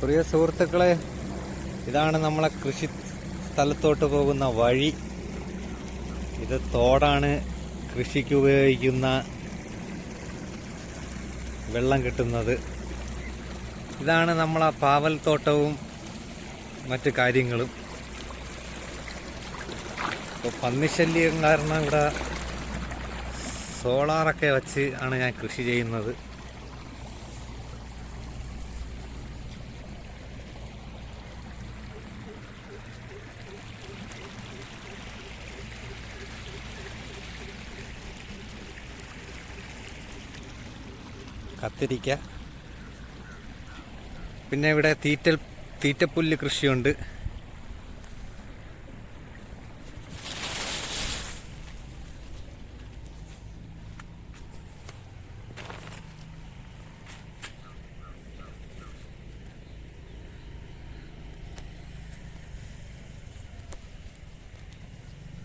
പ്രിയ സുഹൃത്തുക്കളെ ഇതാണ് നമ്മളെ കൃഷി സ്ഥലത്തോട്ട് പോകുന്ന വഴി. ഇത് തോടാണ്. കൃഷിക്ക് ഉപയോഗിക്കുന്ന വെള്ളം കിട്ടുന്നത്. ഇതാണ് നമ്മളെ പാവൽ തോട്ടവും മറ്റു കാര്യങ്ങളും. ഇപ്പോൾ പന്നിശല്യം കാരണം ഇവിടെ സോളാറൊക്കെ വച്ച് ആണ് ഞാൻ കൃഷി ചെയ്യുന്നത്. കത്തിരിക്ക. പിന്നെ ഇവിടെ തീറ്റൽ തീറ്റപ്പുല്ല് കൃഷിയുണ്ട്.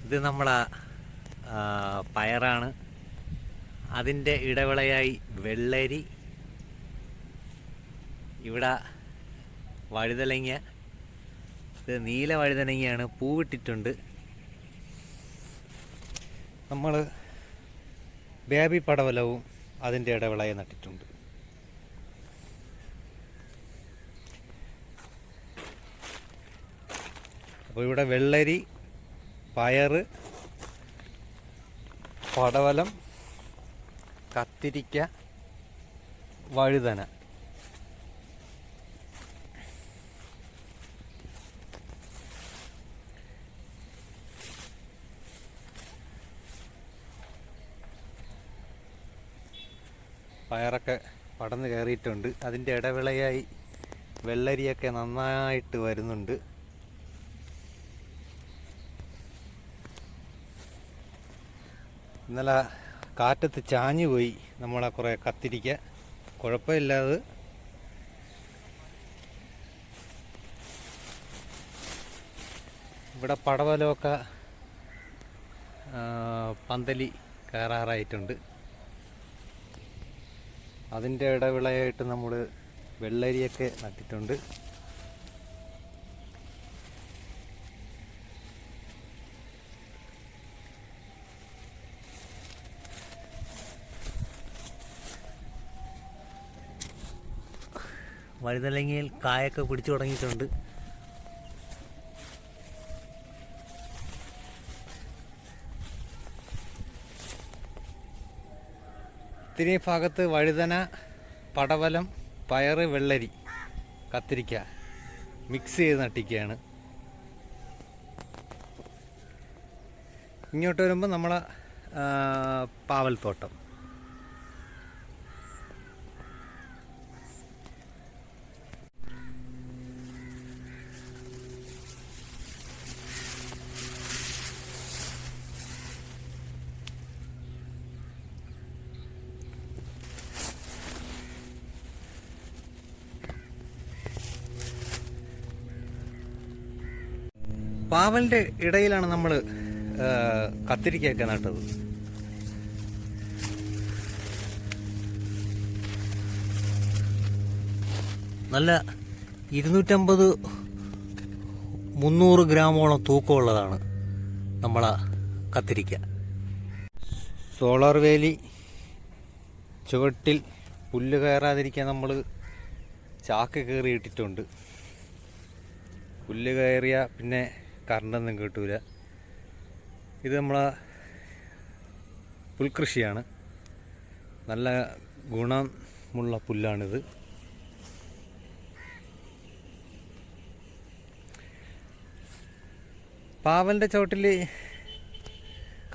ഇത് നമ്മളെ പയറാണ്. അതിന്റെ ഇടവിളയായി വെള്ളരി ഇവിടെ വഴുതലങ്ങ ഇത് നീല വഴുതനങ്ങയാണ് പൂവിട്ടിട്ടുണ്ട്. നമ്മൾ ബേബി പടവലവും അതിന്റെ ഇടവിളയെ നട്ടിട്ടുണ്ട്. അപ്പോൾ ഇവിടെ വെള്ളരി പയറ് പടവലം കത്തിരിക്ക വഴുതന. പയറൊക്കെ പടന്ന് കയറിയിട്ടുണ്ട്. അതിന്റെ ഇടവിളയായി വെള്ളരിയൊക്കെ നന്നായിട്ട് വരുന്നുണ്ട്. ഇന്നലെ കാറ്റത്ത് ചാഞ്ഞു പോയി നമ്മളെ കുറേ കത്തിരിക്ക. കുഴപ്പമില്ലാതെ. ഇവിടെ പടവലമൊക്കെ പന്തലി കയറാറായിട്ടുണ്ട്. അതിന്റെ ഇടവിളയായിട്ട് നമ്മൾ വെള്ളരിയൊക്കെ നട്ടിട്ടുണ്ട്. വഴുതലങ്ങയിൽ കായൊക്കെ പിടിച്ചു തുടങ്ങിയിട്ടുണ്ട്. ഇത്തിരി ഭാഗത്ത് വഴുതന പടവലം പയറ് വെള്ളരി കത്തിരിക്ക മിക്സ് ചെയ്ത് നട്ടിക്കുകയാണ് ഇങ്ങോട്ട് വരുമ്പോൾ നമ്മളെ പാവൽത്തോട്ടം. പാവലിന്റെ ഇടയിലാണ് നമ്മൾ കത്തിരിക്കയൊക്കെ നട്ടത്. നല്ല ഇരുന്നൂറ്റമ്പത് മുന്നൂറ് ഗ്രാമോളം തൂക്കമുള്ളതാണ് നമ്മളെ കത്തിരിക്ക. സോളാർ വേലി ചുവട്ടിൽ പുല്ല് കയറാതിരിക്കാൻ നമ്മൾ ചാക്ക് കയറി ഇട്ടിട്ടുണ്ട് പുല്ല് കയറിയ പിന്നെ കറണ്ടൊന്നും കിട്ടൂല. ഇത് നമ്മളെ പുൽകൃഷിയാണ്. നല്ല ഗുണമുള്ള പുല്ലാണിത്. പാവലിന്റെ ചോട്ടിൽ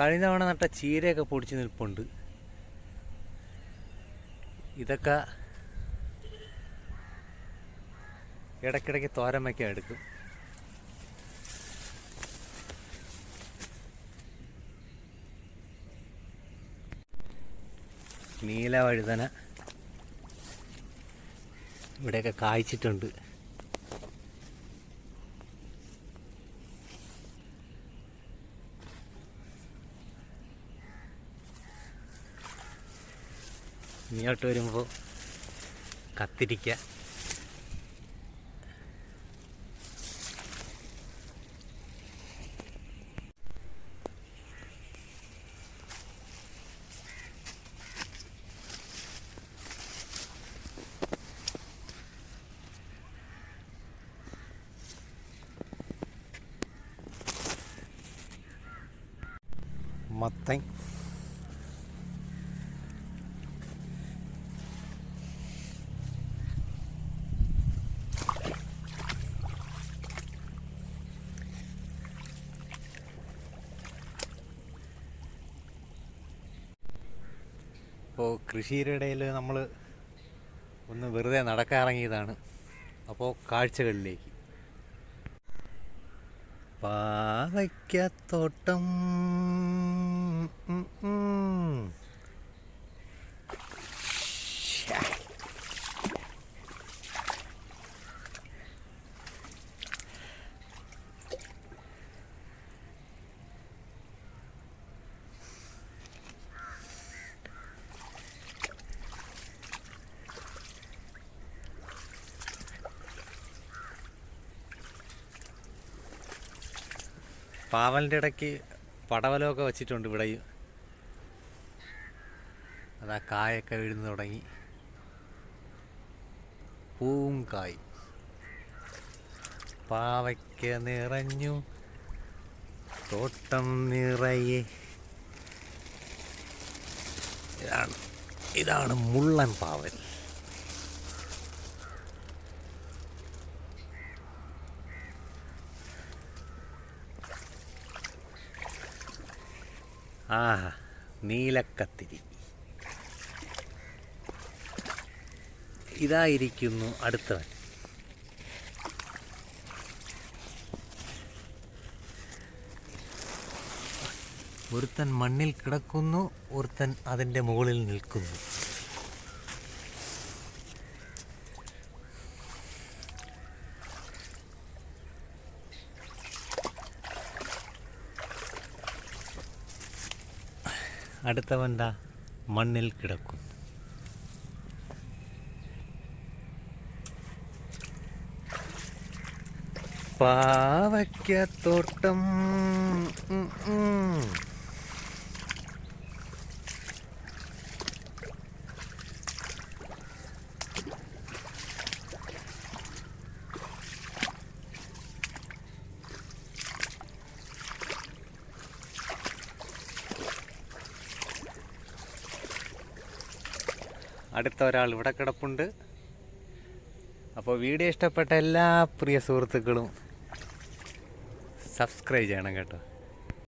കഴിഞ്ഞ തവണ നട്ട ചീരയൊക്കെ പൊടിച്ച് നിൽപ്പുണ്ട്. ഇതൊക്കെ ഇടയ്ക്കിടയ്ക്ക് തോരമൊക്കെ എടുക്കും. നീല വഴുതന ഇവിടെയൊക്കെ കായ്ച്ചിട്ടുണ്ട്. ഇങ്ങോട്ട് വരുമ്പോൾ കത്തിരിക്ക. മത്തൻ. ഇപ്പോൾ കൃഷിയുടെ ഇടയിൽ നമ്മൾ ഒന്ന് വെറുതെ നടക്കാൻ ഇറങ്ങിയതാണ് അപ്പോൾ കാഴ്ചകളിലേക്ക്. പാവയ്ക്കത്തോട്ടം. പാവലിന്റെ ഇടയ്ക്ക് പടവലമൊക്കെ വെച്ചിട്ടുണ്ട് ഇവിടെ. അതാ കായൊക്കെ വീഴുന്നു തുടങ്ങി. പൂവും കായ്. പാവയ്ക്ക നിറഞ്ഞു. തോട്ടം നിറയെ. ഇതാണ് ഇതാണ് മുള്ളൻ പാവൽ. ആഹാ നീലക്കത്തിരി ഇതായിരിക്കുന്നു അടുത്തവൻ. ഒരുത്തൻ മണ്ണിൽ കിടക്കുന്നു ഒരുത്തൻ അതിന്റെ മുകളിൽ നിൽക്കുന്നു. അടുത്തവൻ ദാ മണ്ണിൽ കിടക്കുന്നു പാവയ്ക്കത്തോട്ടം അടുത്ത ഒരാൾ ഇവിടെ കിടപ്പുണ്ട്. അപ്പോൾ വീഡിയോ ഇഷ്ടപ്പെട്ട എല്ലാ പ്രിയ സുഹൃത്തുക്കളും സബ്സ്ക്രൈബ് ചെയ്യണം കേട്ടോ.